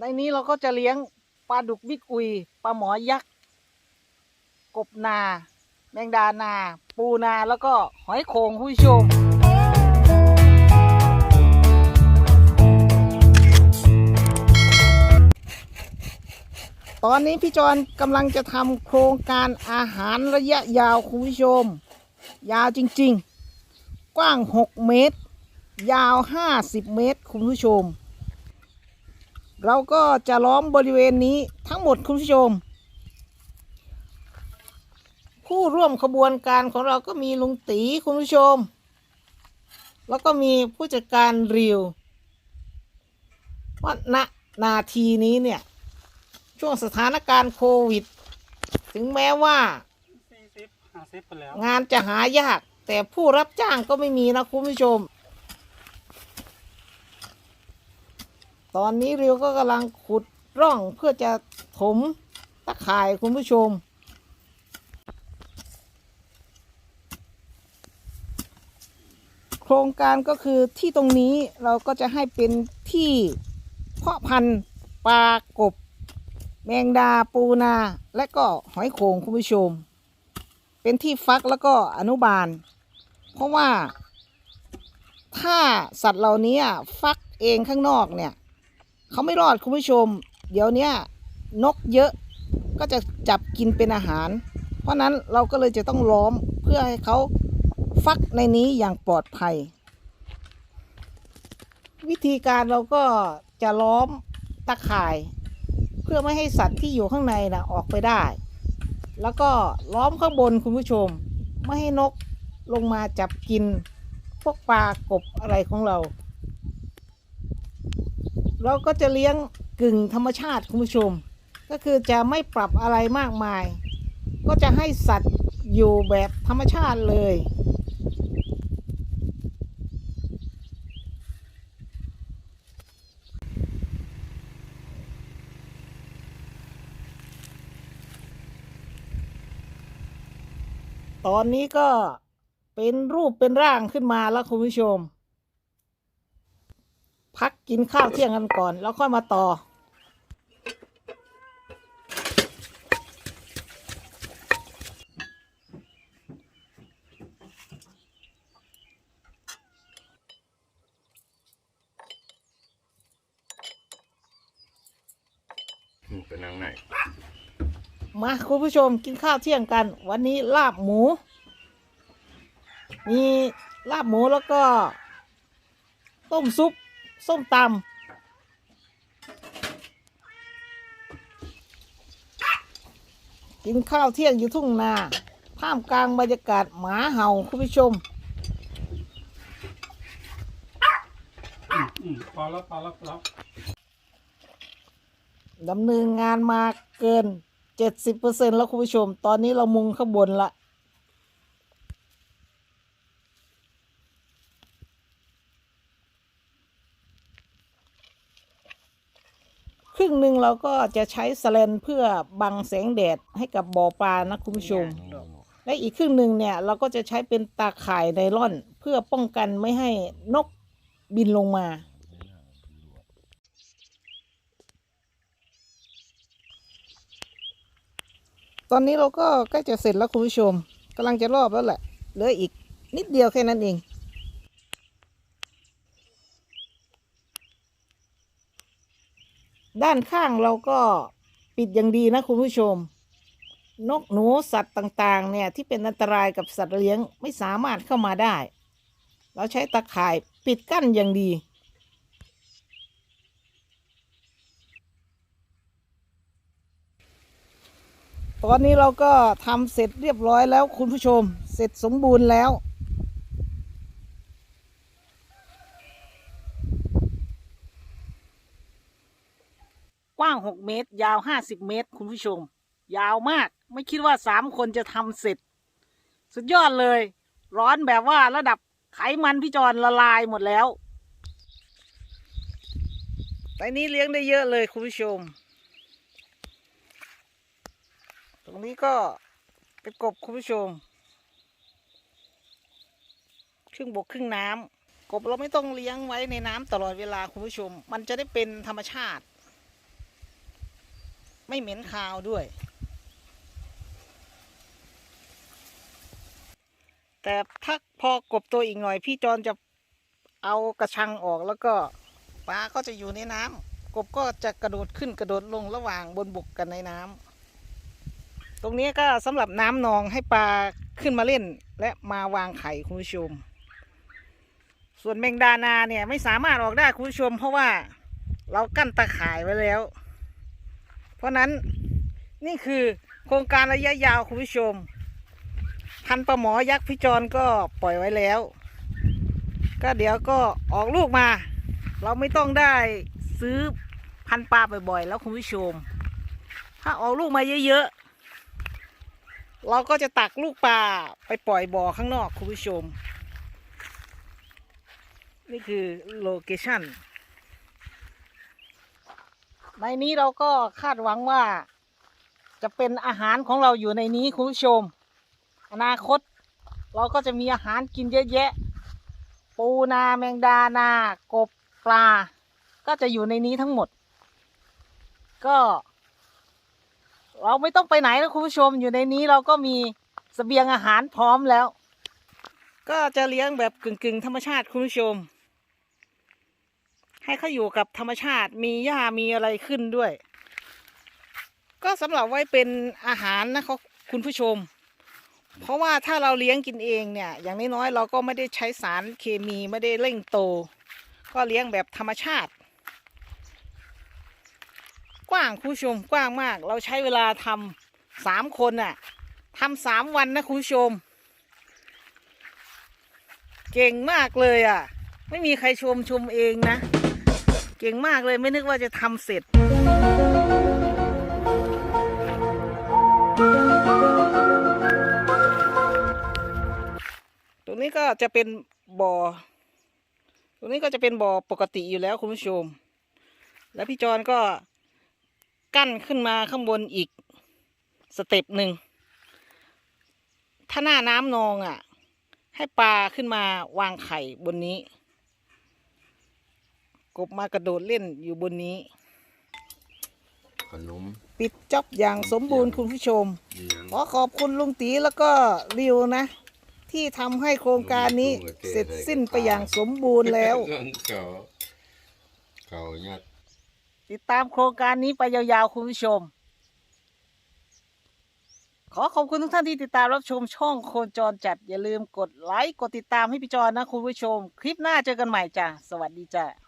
ในนี้เราก็จะเลี้ยงปลาดุกบิ๊กอุยปลาหมอยักษ์ กบนา แมงดานา ปูนาแล้วก็หอยโขงคุณผู้ชมตอนนี้พี่จอนกำลังจะทำโครงการอาหารระยะยาวคุณผู้ชม ยาวจริง ๆ กว้าง 6 เมตร ยาว 50 เมตร คุณผู้ชม เราก็จะล้อมบริเวณนี้ทั้งหมดคุณผู้ชม ผู้ร่วมขบวนการของเราก็มีลุงตีคุณผู้ชม แล้วก็มีผู้จัดการริวว่าณนาทีนี้เนี่ย ช่วงสถานการณ์โควิด ถึงแม้ว่าสี่สิบห้าสิบไปแล้วงานจะหายาก แต่ผู้รับจ้างก็ไม่มีนะคุณผู้ชม ตอนนี้เรียวก็กำลังขุดร่องเพื่อจะถมตะข่ายคุณผู้ชม โครงการก็คือที่ตรงนี้เราก็จะให้เป็นที่เพาะพันธุ์ปลากบ แมงดาปูนา และก็หอยโขงคุณผู้ชม เป็นที่ฟักแล้วก็อนุบาล เพราะว่าถ้าสัตว์เหล่านี้ฟักเองข้างนอกเนี่ย เขาไม่รอดคุณผู้ชม เดี๋ยวนี้นกเยอะก็จะจับกินเป็นอาหาร เพราะนั้นเราก็เลยจะต้องล้อมเพื่อให้เขาฟักในนี้อย่างปลอดภัย วิธีการเราก็จะล้อมตะข่าย เพื่อไม่ให้สัตว์ที่อยู่ข้างในนะออกไปได้ แล้วก็ล้อมข้างบนคุณผู้ชม ไม่ให้นกลงมาจับกิน พวกปลากบอะไรของเรา เราก็จะเลี้ยงกึ่งธรรมชาติคุณผู้ชม ก็คือจะไม่ปรับอะไรมากมาย ก็จะให้สัตว์อยู่แบบธรรมชาติเลยตอนนี้ก็เป็นรูปเป็นร่างขึ้นมาแล้วคุณผู้ชม พักกินข้าวเที่ยงกันก่อน แล้วค่อยมาต่อ เป็นนางไหนมาคุณผู้ชมกินข้าวเที่ยงกัน วันนี้ลาบหมู มีลาบหมูแล้วก็ ต้มซุป ส้มตำกินข้าวเที่ยงอยู่ทุ่งนาท่ามกลางบรรยากาศหมาเห่าคุณผู้ชมอืมพอแล้วพอแล้วพอแล้วดำเนินงานมาเกินเจ็ดสิบเปอร์เซ็นแล้วคุณผู้ชม ตอนนี้เรามุงข้างบนละ รึ่งหนึ่งเราก็จะใช้สแลนเพื่อบังแสงแดดให้กับบ่อปลานะคุณผู้ชม และอีกครึ่งหนึ่งเนี่ยเราก็จะใช้เป็นตาข่ายไนล่อน เพื่อป้องกันไม่ให้นกบินลงมา ตอนนี้เราก็ใกล้จะเสร็จแล้วคุณผู้ชมกำลังจะรอบแล้วแหละเหลืออีกนิดเดียวแค่นั้นเอง ด้านข้างเราก็ปิดอย่างดีนะคุณผู้ชม นกหนูสัตว์ต่างๆ เนี่ยที่เป็นอันตรายกับสัตว์เลี้ยงไม่สามารถเข้ามาได้ เราใช้ตะข่ายปิดกั้นอย่างดีตอนนี้เราก็ทำเสร็จเรียบร้อยแล้วคุณผู้ชม เสร็จสมบูรณ์แล้วาง6เมตร ยาว50เมตร คุณผู้ชม ยาวมาก ไม่คิดว่าสามคนจะทำเสร็จ สุดยอดเลย ร้อนแบบว่าระดับไขมันพี่จอนละลายหมดแล้วแต่นี้เลี้ยงได้เยอะเลยคุณผู้ชม ตรงนี้ก็เป็นกบคุณผู้ชม ครึ่งบกครึ่งน้ำกบเราไม่ต้องเลี้ยงไว้ในน้ำตลอดเวลาคุณผู้ชม มันจะได้เป็นธรรมชาติ ไม่เหม็นคาวด้วย แต่ถ้าพอกบตัวอีกหน่อย พี่จอนจะเอากระชังออกแล้วก็ปลาก็จะอยู่ในน้ำกบก็จะกระโดดขึ้นกระโดดลงระหว่างบนบกกันในน้ำตรงนี้ก็สำหรับน้ำนองให้ปลาขึ้นมาเล่น และมาวางไข่คุณผู้ชม ส่วนแมงดานาเนี่ยไม่สามารถออกได้คุณผู้ชม เพราะว่าเรากั้นตาข่ายไว้แล้ว เพราะนั้นนี่คือโครงการระยะยาวคุณผู้ชม พันปลาหมอยักษ์พี่จรก็ปล่อยไว้แล้ว ก็เดี๋ยวก็ออกลูกมา เราไม่ต้องได้ซื้อพันปลาบ่อยๆ แล้วคุณผู้ชม ถ้าออกลูกมาเยอะๆ เราก็จะตักลูกปลาไปปล่อยบ่อข้างนอกคุณผู้ชม นี่คือโลเคชั่น ในนี้เราก็คาดหวังว่า จะเป็นอาหารของเราอยู่ในนี้คุณผู้ชม อนาคต เราก็จะมีอาหารกินเยอะแยะ ปูนาแมงดานา กบปลา ก็จะอยู่ในนี้ทั้งหมด ก็ เราไม่ต้องไปไหนแล้วคุณผู้ชมอยู่ในนี้เราก็มีเสบียงอาหารพร้อมแล้ว ก็จะเลี้ยงแบบกึ่งๆ ธรรมชาติคุณผู้ชม ให้เขาอยู่กับธรรมชาติมีหญ้ามีอะไรขึ้นด้วย ก็สำหรับไว้เป็นอาหารนะครับคุณผู้ชม เพราะว่าถ้าเราเลี้ยงกินเองเนี่ย อย่างน้อยๆเราก็ไม่ได้ใช้สารเคมีไม่ได้เร่งโต ก็เลี้ยงแบบธรรมชาติ กว้างคุณผู้ชมกว้างมาก เราใช้เวลาทำสามคนน่ะทำสามวันนะคุณผู้ชม เก่งมากเลยอะ ไม่มีใครชมชมเองนะ เก่งมากเลยไม่นึกว่าจะทำเสร็จตรงนี้ก็จะเป็นบ่อ ตรงนี้ก็จะเป็นบ่อปกติอยู่แล้วคุณผู้ชม แล้วพี่จอนก็กั้นขึ้นมาข้างบนอีกสเต็ปหนึ่ง ถ้าหน้าน้ำนองอะ ให้ปลาขึ้นมาวางไข่บนนี้ กบมากระโดดเล่นอยู่บนนี้ ขนม ปิดจ็อบอย่างสมบูรณ์คุณผู้ชมเลี้ยงขอขอบคุณลุงตีแล้วก็ริวนะ ที่ทำให้โครงการนี้เสร็จสิ้นไปอย่างสมบูรณ์แล้วเขาเขายัดติดตามโครงการนี้ไปยาวๆ คุณผู้ชม ขอขอบคุณทุกท่านที่ติดตามรับชมช่องโคนจรจัด อย่าลืมกดไลค์ กดติดตามให้พี่จอนนะคุณผู้ชม คลิปหน้าเจอกันใหม่จ้ะ สวัสดีจ้ะ